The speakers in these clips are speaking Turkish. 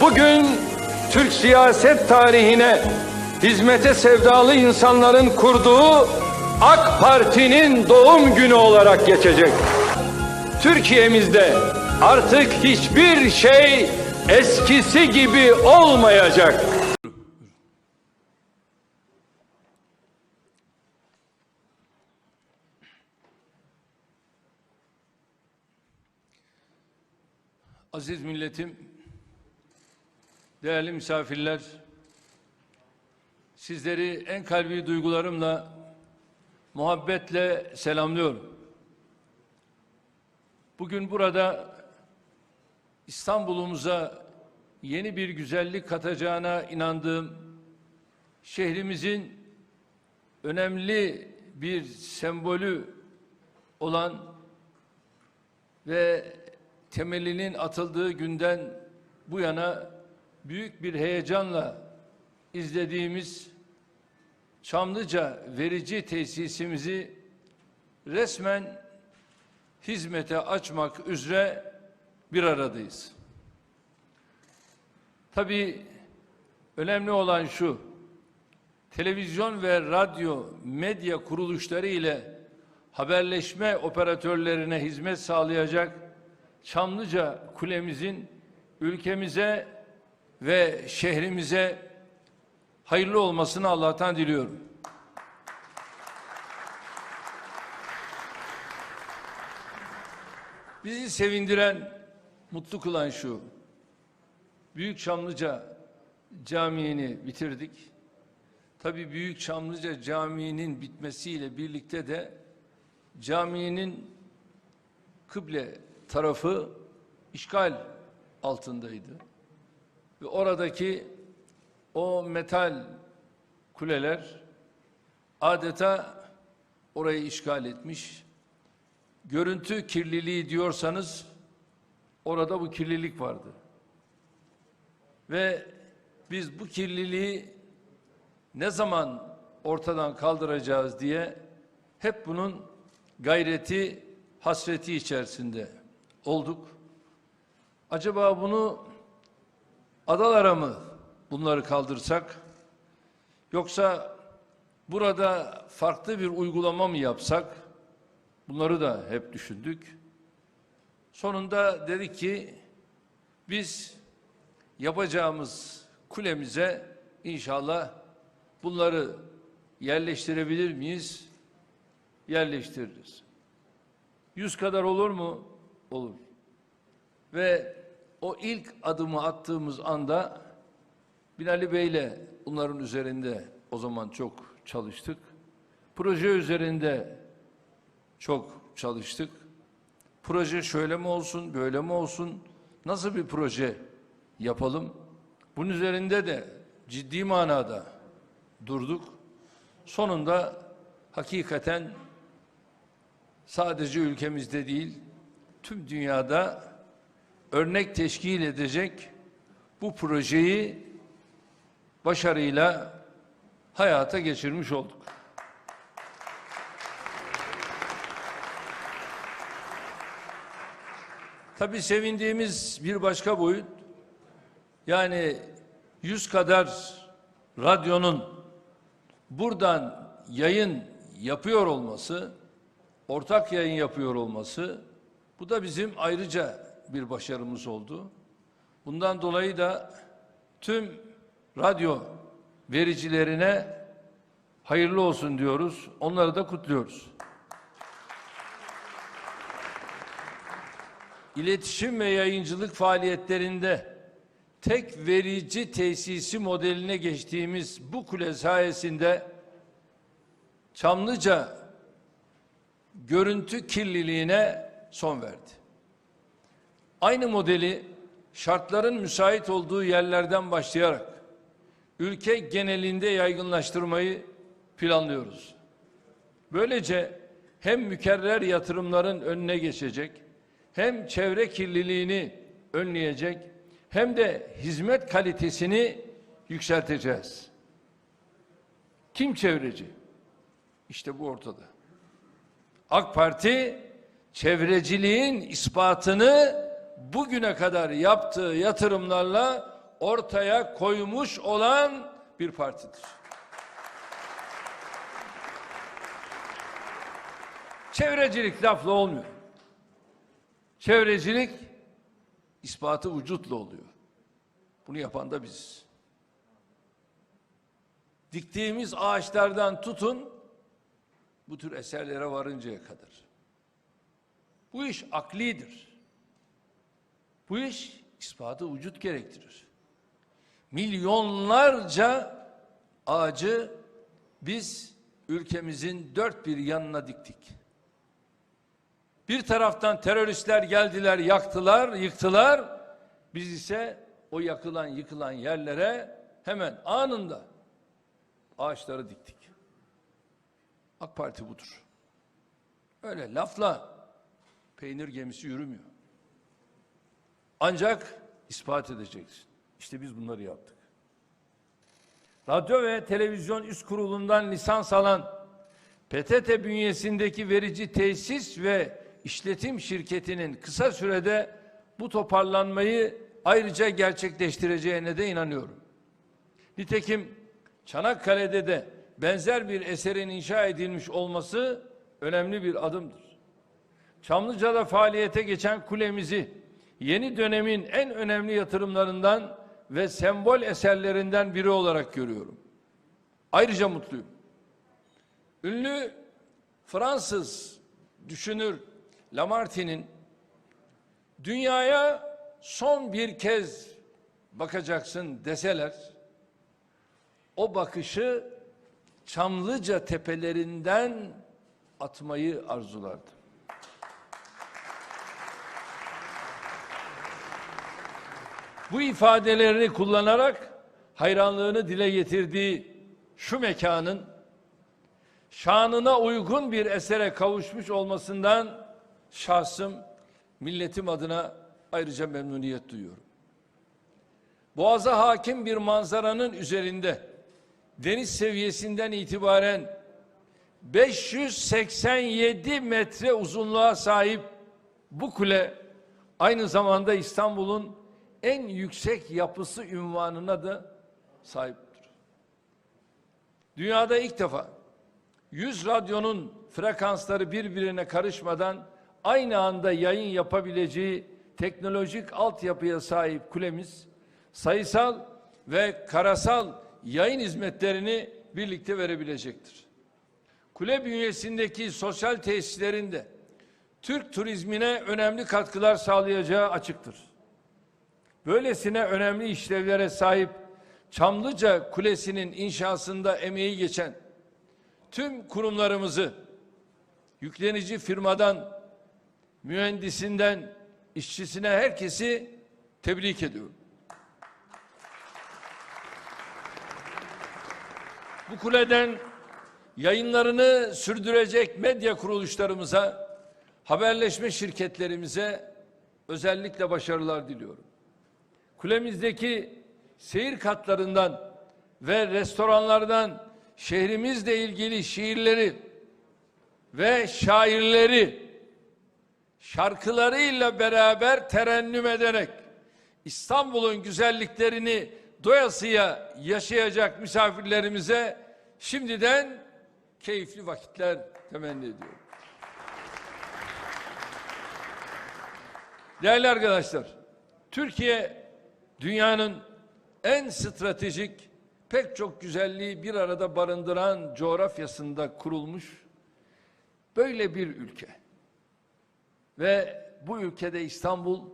Bugün Türk siyaset tarihine hizmete sevdalı insanların kurduğu AK Parti'nin doğum günü olarak geçecek. Türkiye'mizde artık hiçbir şey eskisi gibi olmayacak. Aziz milletim, değerli misafirler, sizleri en kalbi duygularımla, muhabbetle selamlıyorum. Bugün burada İstanbul'umuza yeni bir güzellik katacağına inandığım şehrimizin önemli bir sembolü olan ve temelinin atıldığı günden bu yana büyük bir heyecanla izlediğimiz Çamlıca verici tesisimizi resmen hizmete açmak üzere bir aradayız. Tabii önemli olan şu, televizyon ve radyo medya kuruluşları ile haberleşme operatörlerine hizmet sağlayacak Çamlıca kulemizin ülkemize ve şehrimize hayırlı olmasını Allah'tan diliyorum. Bizi sevindiren, mutlu kılan şu. Büyük Çamlıca Camii'ni bitirdik. Tabii Büyük Çamlıca Camii'nin bitmesiyle birlikte de caminin kıble tarafı işgal altındaydı. Ve oradaki o metal kuleler adeta orayı işgal etmiş. Görüntü kirliliği diyorsanız orada bu kirlilik vardı. Ve biz bu kirliliği ne zaman ortadan kaldıracağız diye hep bunun gayreti, hasreti içerisinde olduk. Acaba bunu adalara mı bunları kaldırsak yoksa burada farklı bir uygulama mı yapsak bunları da hep düşündük. Sonunda dedik ki biz yapacağımız kulemize inşallah bunları yerleştirebilir miyiz? Yerleştiririz. Yüz kadar olur mu? Olur. Ve o ilk adımı attığımız anda Binali Bey'le bunların üzerinde o zaman çok çalıştık. Proje üzerinde çok çalıştık. Proje şöyle mi olsun, böyle mi olsun? Nasıl bir proje yapalım? Bunun üzerinde de ciddi manada durduk. Sonunda hakikaten sadece ülkemizde değil, tüm dünyada örnek teşkil edecek bu projeyi başarıyla hayata geçirmiş olduk. Tabii sevindiğimiz bir başka boyut yani yüz kadar radyonun buradan yayın yapıyor olması, ortak yayın yapıyor olması bu da bizim ayrıca bir başarımız oldu. Bundan dolayı da tüm radyo vericilerine hayırlı olsun diyoruz. Onları da kutluyoruz. İletişim ve yayıncılık faaliyetlerinde tek verici tesisi modeline geçtiğimiz bu kule sayesinde Çamlıca görüntü kirliliğine son verdi. Aynı modeli şartların müsait olduğu yerlerden başlayarak ülke genelinde yaygınlaştırmayı planlıyoruz. Böylece hem mükerrer yatırımların önüne geçecek, hem çevre kirliliğini önleyecek, hem de hizmet kalitesini yükselteceğiz. Kim çevreci? İşte bu ortada. AK Parti çevreciliğin ispatını bugüne kadar yaptığı yatırımlarla ortaya koymuş olan bir partidir. Çevrecilik lafla olmuyor. Çevrecilik ispatı vücutla oluyor. Bunu yapan da biziz. Diktiğimiz ağaçlardan tutun bu tür eserlere varıncaya kadar. Bu iş aklidir. Bu iş ispatı vücut gerektirir. Milyonlarca ağacı biz ülkemizin dört bir yanına diktik. Bir taraftan teröristler geldiler, yaktılar, yıktılar. Biz ise o yakılan, yıkılan yerlere hemen anında ağaçları diktik. AK Parti budur. Öyle lafla peynir gemisi yürümüyor. Ancak ispat edeceksin. İşte biz bunları yaptık. Radyo ve Televizyon Üst Kurulu'ndan lisans alan PTT bünyesindeki verici tesis ve işletim şirketinin kısa sürede bu toparlanmayı ayrıca gerçekleştireceğine de inanıyorum. Nitekim Çanakkale'de de benzer bir eserin inşa edilmiş olması önemli bir adımdır. Çamlıca'da faaliyete geçen kulemizi yeni dönemin en önemli yatırımlarından ve sembol eserlerinden biri olarak görüyorum. Ayrıca mutluyum. Ünlü Fransız düşünür Lamartine'in dünyaya son bir kez bakacaksın deseler o bakışı Çamlıca tepelerinden atmayı arzulardı. Bu ifadelerini kullanarak hayranlığını dile getirdiği şu mekanın şanına uygun bir esere kavuşmuş olmasından şahsım milletim adına ayrıca memnuniyet duyuyorum. Boğaza hakim bir manzaranın üzerinde deniz seviyesinden itibaren 587 metre uzunluğa sahip bu kule aynı zamanda İstanbul'un en yüksek yapısı ünvanına da sahiptir. Dünyada ilk defa 100 radyonun frekansları birbirine karışmadan aynı anda yayın yapabileceği teknolojik altyapıya sahip kulemiz sayısal ve karasal yayın hizmetlerini birlikte verebilecektir. Kule bünyesindeki sosyal tesislerin de Türk turizmine önemli katkılar sağlayacağı açıktır. Böylesine önemli işlevlere sahip Çamlıca Kulesi'nin inşasında emeği geçen tüm kurumlarımızı yüklenici firmadan mühendisinden işçisine herkesi tebrik ediyorum. Bu kuleden yayınlarını sürdürecek medya kuruluşlarımıza, haberleşme şirketlerimize özellikle başarılar diliyorum. Kulemizdeki seyir katlarından ve restoranlardan şehrimizle ilgili şiirleri ve şairleri şarkılarıyla beraber terennüm ederek İstanbul'un güzelliklerini doyasıya yaşayacak misafirlerimize şimdiden keyifli vakitler temenni ediyorum. Değerli arkadaşlar, Türkiye dünyanın en stratejik pek çok güzelliği bir arada barındıran coğrafyasında kurulmuş böyle bir ülke. Ve bu ülkede İstanbul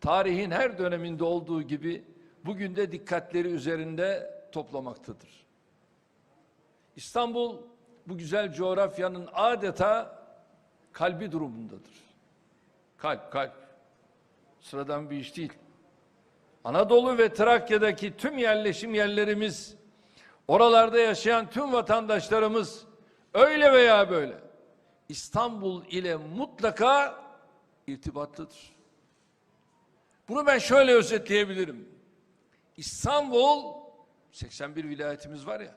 tarihin her döneminde olduğu gibi bugün de dikkatleri üzerinde toplamaktadır. İstanbul bu güzel coğrafyanın adeta kalbi durumundadır. Kalp, kalp. Sıradan bir iş değil. Anadolu ve Trakya'daki tüm yerleşim yerlerimiz, oralarda yaşayan tüm vatandaşlarımız öyle veya böyle İstanbul ile mutlaka irtibatlıdır. Bunu ben şöyle özetleyebilirim. İstanbul 81 vilayetimiz var ya.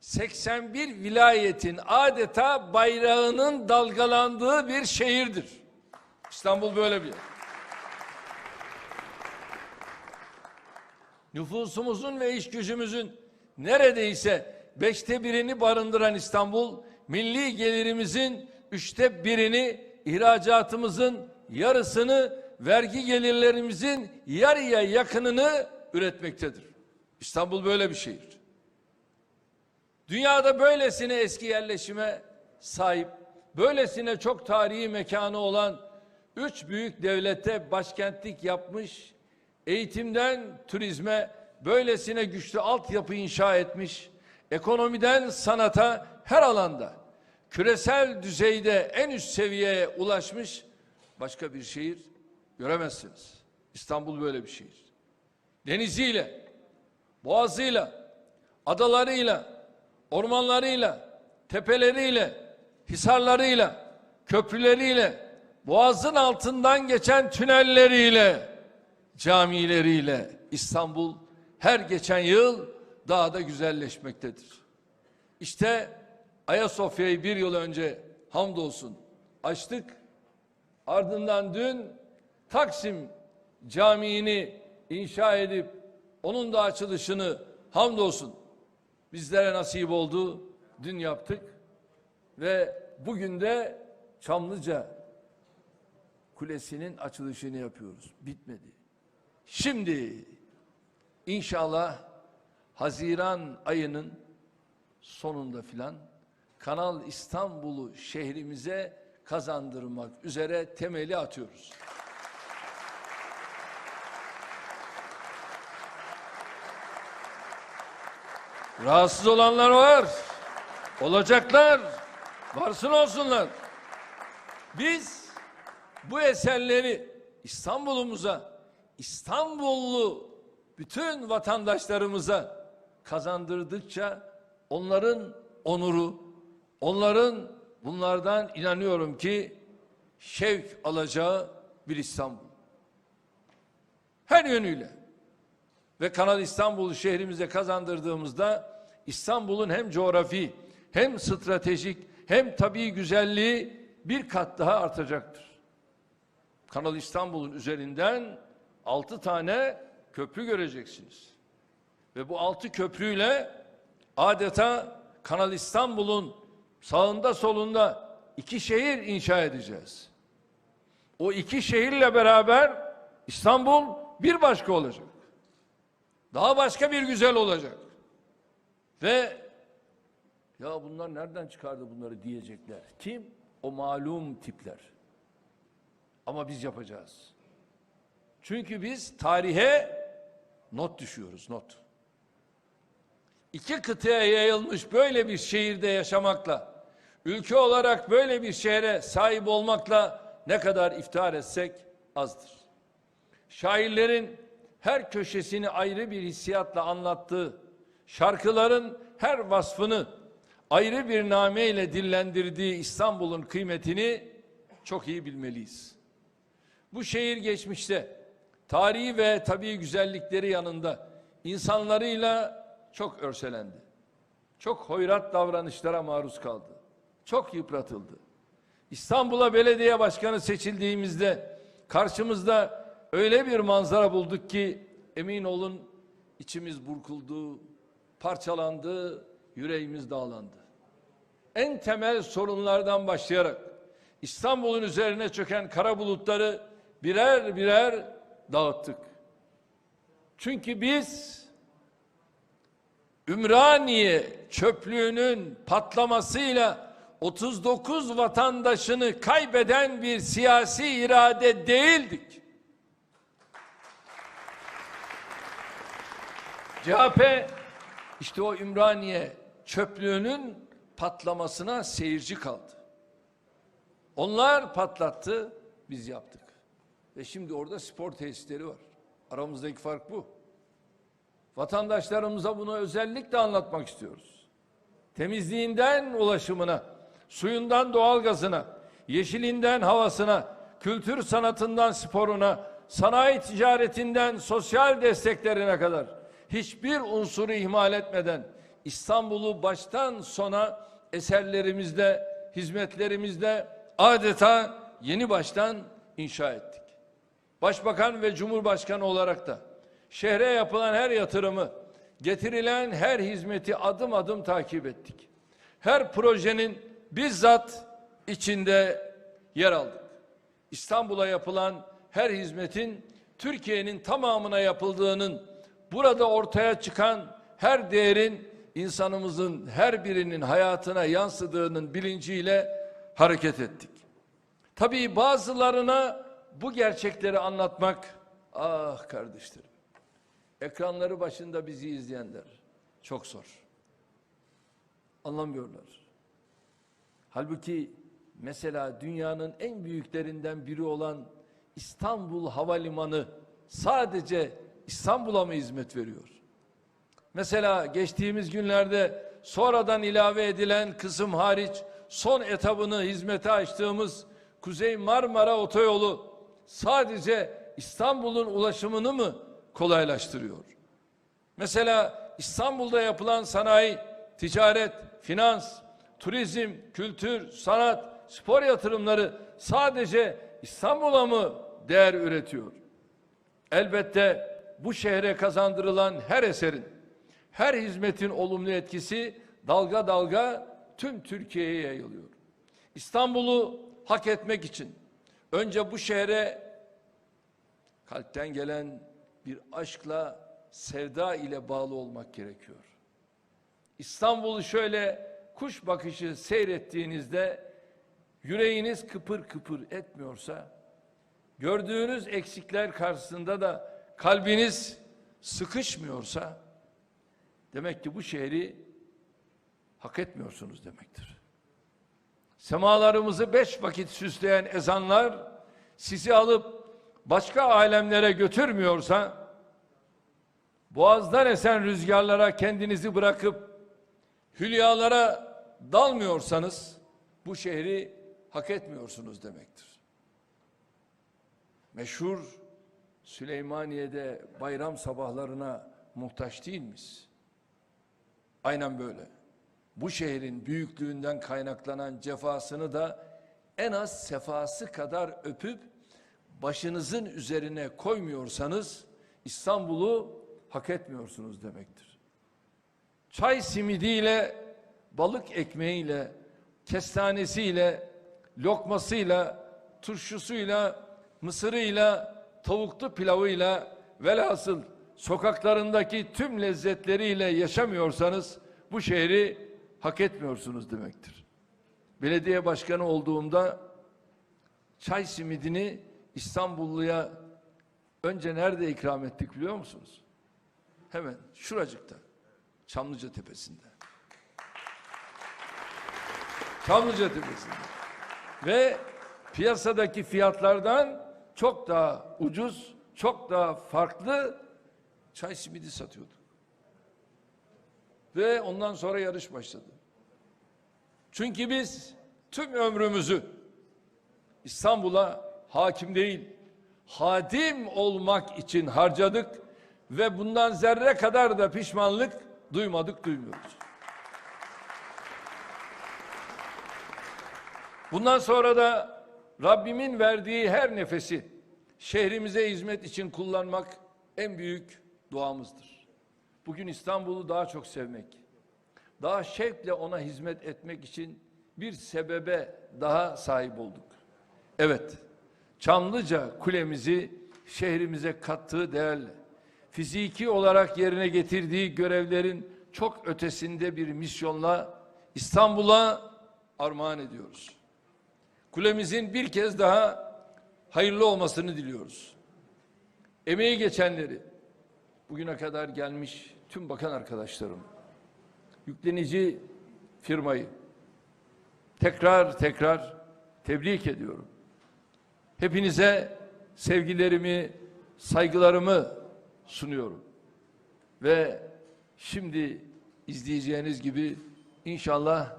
81 vilayetin adeta bayrağının dalgalandığı bir şehirdir. İstanbul böyle bir yer. Nüfusumuzun ve iş gücümüzün neredeyse beşte birini barındıran İstanbul, milli gelirimizin üçte birini, ihracatımızın yarısını, vergi gelirlerimizin yarıya yakınını üretmektedir. İstanbul böyle bir şehir. Dünyada böylesine eski yerleşime sahip, böylesine çok tarihi mekanı olan üç büyük devlete başkentlik yapmış, eğitimden turizme böylesine güçlü altyapı inşa etmiş, ekonomiden sanata her alanda küresel düzeyde en üst seviyeye ulaşmış başka bir şehir göremezsiniz. İstanbul böyle bir şehir. Deniziyle, boğazıyla, adalarıyla, ormanlarıyla, tepeleriyle, hisarlarıyla, köprüleriyle, boğazın altından geçen tünelleriyle, camileriyle İstanbul her geçen yıl daha da güzelleşmektedir. İşte Ayasofya'yı bir yıl önce hamdolsun açtık. Ardından dün Taksim Camii'ni inşa edip onun da açılışını hamdolsun bizlere nasip oldu. Dün yaptık ve bugün de Çamlıca Kulesi'nin açılışını yapıyoruz. Bitmedi. Şimdi inşallah Haziran ayının sonunda filan Kanal İstanbul'u şehrimize kazandırmak üzere temeli atıyoruz. Rahatsız olanlar var. Olacaklar. Varsın olsunlar. Biz bu eserleri İstanbul'umuza, İstanbullu bütün vatandaşlarımıza kazandırdıkça onların onuru, onların bunlardan inanıyorum ki şevk alacağı bir İstanbul. Her yönüyle ve Kanal İstanbul'u şehrimize kazandırdığımızda İstanbul'un hem coğrafi hem stratejik hem tabii güzelliği bir kat daha artacaktır. Kanal İstanbul'un üzerinden altı tane köprü göreceksiniz. Ve bu altı köprüyle adeta Kanal İstanbul'un sağında solunda iki şehir inşa edeceğiz. O iki şehirle beraber İstanbul bir başka olacak. Daha başka bir güzel olacak. Ve ya bunlar nereden çıkardı bunları diyecekler. Kim? O malum tipler. Ama biz yapacağız. Çünkü biz tarihe not düşüyoruz, not. İki kıtaya yayılmış böyle bir şehirde yaşamakla, ülke olarak böyle bir şehre sahip olmakla ne kadar iftihar etsek azdır. Şairlerin her köşesini ayrı bir hissiyatla anlattığı, şarkıların her vasfını ayrı bir nameyle dillendirdiği İstanbul'un kıymetini çok iyi bilmeliyiz. Bu şehir geçmişte tarihi ve tabii güzellikleri yanında insanlarıyla çok örselendi. Çok hoyrat davranışlara maruz kaldı. Çok yıpratıldı. İstanbul'a belediye başkanı seçildiğimizde karşımızda öyle bir manzara bulduk ki emin olun içimiz burkuldu, parçalandı, yüreğimiz dağlandı. En temel sorunlardan başlayarak İstanbul'un üzerine çöken kara bulutları birer birer dağıttık. Çünkü biz Ümraniye çöplüğünün patlamasıyla 39 vatandaşını kaybeden bir siyasi irade değildik. CHP işte o Ümraniye çöplüğünün patlamasına seyirci kaldı. Onlar patlattı, biz yaptık. Ve şimdi orada spor tesisleri var. Aramızdaki fark bu. Vatandaşlarımıza bunu özellikle anlatmak istiyoruz. Temizliğinden ulaşımına, suyundan doğalgazına, yeşilinden havasına, kültür sanatından sporuna, sanayi ticaretinden sosyal desteklerine kadar hiçbir unsuru ihmal etmeden İstanbul'u baştan sona eserlerimizde, hizmetlerimizde adeta yeni baştan inşa ettik. Başbakan ve Cumhurbaşkanı olarak da Şehre yapılan her yatırımı, getirilen her hizmeti adım adım takip ettik. Her projenin bizzat içinde yer aldık. İstanbul'a yapılan her hizmetin Türkiye'nin tamamına yapıldığının, burada ortaya çıkan her değerin insanımızın her birinin hayatına yansıdığının bilinciyle hareket ettik. Tabii bazılarına bu gerçekleri anlatmak, ah kardeşlerim, ekranları başında bizi izleyenler çok zor. Anlamıyorlar. Halbuki mesela dünyanın en büyüklerinden biri olan İstanbul Havalimanı sadece İstanbul'a mı hizmet veriyor? Mesela geçtiğimiz günlerde sonradan ilave edilen kısım hariç son etabını hizmete açtığımız Kuzey Marmara Otoyolu sadece İstanbul'un ulaşımını mı kolaylaştırıyor? Mesela İstanbul'da yapılan sanayi, ticaret, finans, turizm, kültür, sanat, spor yatırımları sadece İstanbul'a mı değer üretiyor? Elbette bu şehre kazandırılan her eserin, her hizmetin olumlu etkisi dalga dalga tüm Türkiye'ye yayılıyor. İstanbul'u hak etmek için önce bu şehre kalpten gelen bir aşkla, sevda ile bağlı olmak gerekiyor. İstanbul'u şöyle kuş bakışı seyrettiğinizde yüreğiniz kıpır kıpır etmiyorsa, gördüğünüz eksikler karşısında da kalbiniz sıkışmıyorsa, demek ki bu şehri hak etmiyorsunuz demektir. Semalarımızı beş vakit süsleyen ezanlar sizi alıp başka alemlere götürmüyorsa, boğazdan esen rüzgarlara kendinizi bırakıp hülyalara dalmıyorsanız bu şehri hak etmiyorsunuz demektir. Meşhur Süleymaniye'de bayram sabahlarına muhtaç değil miyiz? Aynen böyle. Bu şehrin büyüklüğünden kaynaklanan cefasını da en az sefası kadar öpüp başınızın üzerine koymuyorsanız İstanbul'u hak etmiyorsunuz demektir. Çay simidiyle, balık ekmeğiyle, kestanesiyle, lokmasıyla, turşusuyla, mısırıyla, tavuklu pilavıyla velhasıl sokaklarındaki tüm lezzetleriyle yaşamıyorsanız bu şehri hak etmiyorsunuz demektir. Belediye başkanı olduğumda çay simidini İstanbulluya önce nerede ikram ettik biliyor musunuz? Hemen şuracıkta. Çamlıca Tepesi'nde. Çamlıca Tepesi'nde. Ve piyasadaki fiyatlardan çok daha ucuz, çok daha farklı çay simidi satıyordu. Ve ondan sonra yarış başladı. Çünkü biz tüm ömrümüzü İstanbul'a hakim değil, hadim olmak için harcadık ve bundan zerre kadar da pişmanlık duymadık, duymuyoruz. Bundan sonra da Rabbimin verdiği her nefesi şehrimize hizmet için kullanmak en büyük duamızdır. Bugün İstanbul'u daha çok sevmek, daha şevkle ona hizmet etmek için bir sebebe daha sahip olduk. Evet, Çamlıca kulemizi şehrimize kattığı değerle, fiziki olarak yerine getirdiği görevlerin çok ötesinde bir misyonla İstanbul'a armağan ediyoruz. Kulemizin bir kez daha hayırlı olmasını diliyoruz. Emeği geçenleri, bugüne kadar gelmiş tüm bakan arkadaşlarım, yüklenici firmayı tekrar tekrar tebrik ediyorum. Hepinize sevgilerimi, saygılarımı sunuyorum. Ve şimdi izleyeceğiniz gibi inşallah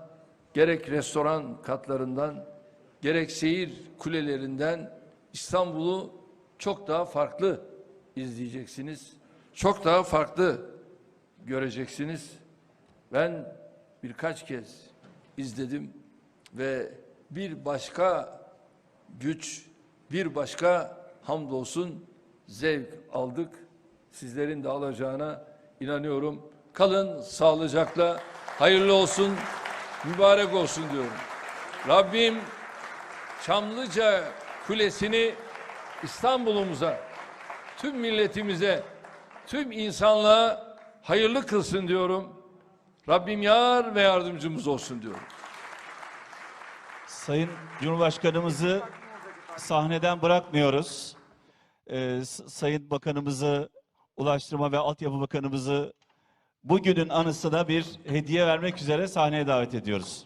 gerek restoran katlarından gerek seyir kulelerinden İstanbul'u çok daha farklı izleyeceksiniz. Çok daha farklı göreceksiniz. Ben birkaç kez izledim ve bir başka güç, bir başka hamdolsun zevk aldık. sizlerin de alacağına inanıyorum. Kalın sağlıcakla, hayırlı olsun, mübarek olsun diyorum. Rabbim Çamlıca Kulesi'ni İstanbul'umuza, tüm milletimize, tüm insanlığa hayırlı kılsın diyorum. Rabbim yar ve yardımcımız olsun diyorum. Sayın Cumhurbaşkanımızı sahneden bırakmıyoruz. Ee, Sayın Bakanımızı, Ulaştırma ve Altyapı Bakanımızı bugünün anısına bir hediye vermek üzere sahneye davet ediyoruz.